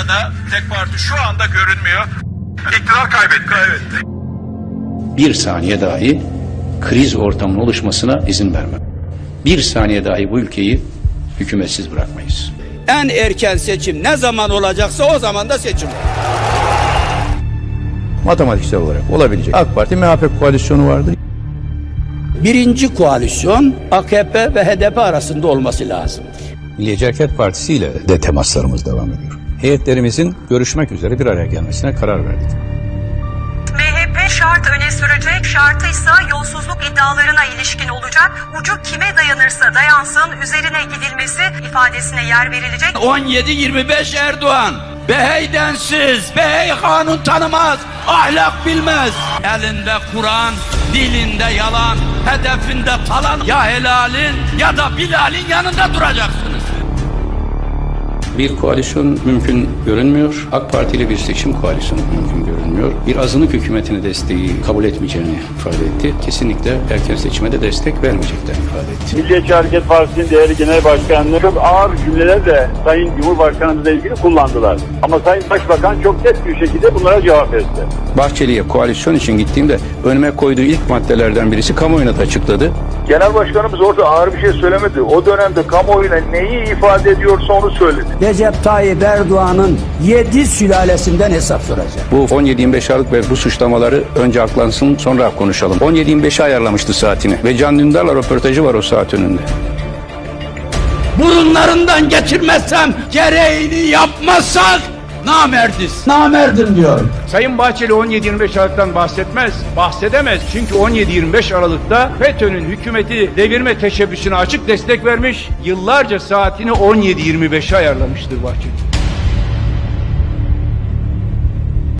Ankara'da tek parti şu anda görünmüyor. İktidar kaybetti. Kaybetti. bir saniye dahi kriz ortamının oluşmasına izin vermem. Bir saniye dahi bu ülkeyi hükümetsiz bırakmayız. En erken seçim ne zaman olacaksa o zaman da seçim olur. matematiksel olarak olabilecek. AK Parti MHP koalisyonu vardı. Birinci koalisyon AKP ve HDP arasında olması lazımdır. Milliyetçi Hareket Partisi ile de temaslarımız devam ediyor. Heyetlerimizin görüşmek üzere bir araya gelmesine karar verdik. MHP şart öne sürecek, şartıysa yolsuzluk iddialarına ilişkin olacak. Ucu kime dayanırsa dayansın, üzerine gidilmesi ifadesine yer verilecek. 17-25 Erdoğan. Behey densiz, behey kanun tanımaz, ahlak bilmez. Elinde Kur'an, dilinde yalan, hedefinde talan. Ya helalin ya da Bilal'in yanında duracaksınız. Bir koalisyon mümkün görünmüyor. AK Parti ile bir seçim koalisyonu mümkün görünmüyor. Bir azınlık hükümetini desteği kabul etmeyeceğini ifade etti. Kesinlikle erken seçime de destek vermeyeceklerini ifade etti. Milliyetçi Hareket Partisi'nin değerli genel başkanları çok ağır cümleler de Sayın Cumhurbaşkanımızla ilgili kullandılar. Ama Sayın Başbakan çok net bir şekilde bunlara cevap verdi. Bahçeli'ye koalisyon için gittiğimde önüme koyduğu ilk maddelerden birisi kamuoyuna da açıkladı. Genel Başkanımız orada ağır bir şey söylemedi. O dönemde kamuoyuna neyi ifade ediyorsa onu söyledi. Recep Tayyip Erdoğan'ın yedi sülalesinden hesap soracak. Bu 17-25 Aralık ve bu suçlamaları önce aklansın sonra konuşalım. 17-25'e ayarlamıştı saatini ve Can Dündar'la röportajı var o saat önünde. Burunlarından getirmezsem gereğini yapmazsak namerdiz. Namerdim diyorum. Sayın Bahçeli 17-25 Aralık'tan bahsetmez, bahsedemez. Çünkü 17-25 Aralık'ta FETÖ'nün hükümeti devirme teşebbüsüne açık destek vermiş, yıllarca saatini 17-25'e ayarlamıştır Bahçeli.